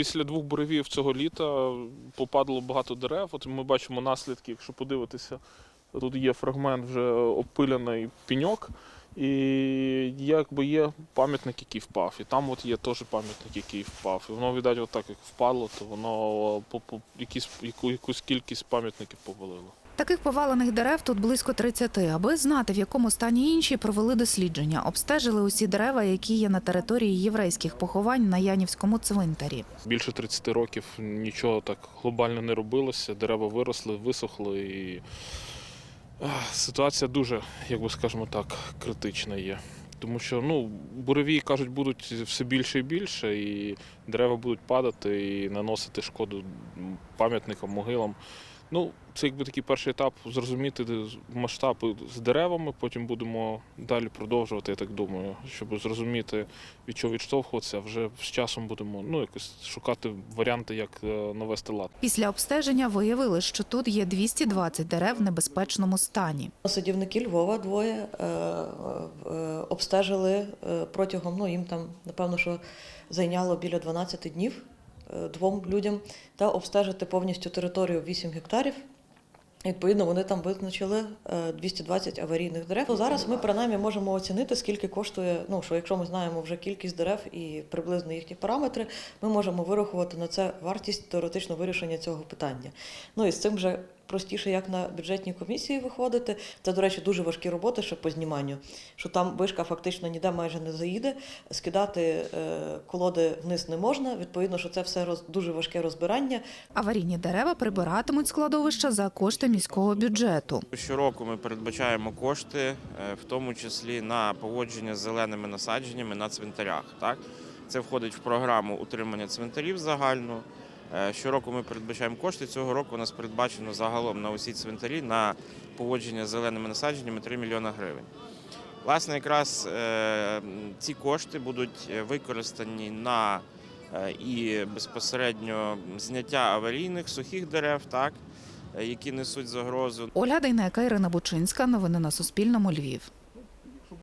Після двох буревів цього літа попадало багато дерев. От ми бачимо наслідки, якщо подивитися, тут є фрагмент вже опиляний піньок. І якби є пам'ятник, який впав. І там от є теж пам'ятник, який впав. І воно, віддать, отак як впало, то воно по, по, якісь, яку, якусь кількість пам'ятників повалило. Таких повалених дерев тут близько 30. Аби знати, в якому стані інші, провели дослідження. Обстежили усі дерева, які є на території єврейських поховань на Янівському цвинтарі. Більше 30 років нічого так глобально не робилося. Дерева виросли, висохли і ситуація дуже, як би скажемо так, критична є. Тому що ну, буревії кажуть, будуть все більше і більше, і дерева будуть падати і наносити шкоду пам'ятникам, могилам. Ну, це якби такий перший етап зрозуміти масштаб з деревами. Потім будемо далі продовжувати, я так думаю, щоб зрозуміти, від чого відштовхуватися. Вже з часом будемо ну, якось шукати варіанти, як е, навести лад. Після обстеження виявили, що тут є 220 дерев в небезпечному стані. Садівники Львова двоє е, е, обстежили протягом, ну їм там, напевно, що зайняло біля 12 днів двом людям, та обстежити повністю територію 8 гектарів. Відповідно, вони там визначили е, 220 аварійних дерев. То зараз ми принаймні можемо оцінити, скільки коштує. Ну що якщо ми знаємо вже кількість дерев і приблизно їхні параметри, ми можемо вирахувати на це вартість теоретично вирішення цього питання. Ну і з цим вже простіше, як на бюджетній комісії виходити. Це, до речі, дуже важкі роботи ще по зніманню, що там вишка фактично ніде майже не заїде. Скидати е, колоди вниз не можна. Відповідно, що це все роз, дуже важке розбирання. Аварійні дерева прибиратимуть складовища за кошти міського бюджету. Щороку ми передбачаємо кошти, е, в тому числі на поводження з зеленими насадженнями на цвинтарях. Так? Це входить в програму утримання цвинтарів загальну. Е, Щороку ми передбачаємо кошти. Цього року у нас передбачено загалом на усі цвинтарі на поводження з зеленими насадженнями 3 мільйони гривень. Власне, якраз е, ці кошти будуть е, використані на і безпосередньо зняття аварійних сухих дерев, так, які несуть загрозу. Ольга Дейнека, Ірина Бучинська. Новини на Суспільному. Львів.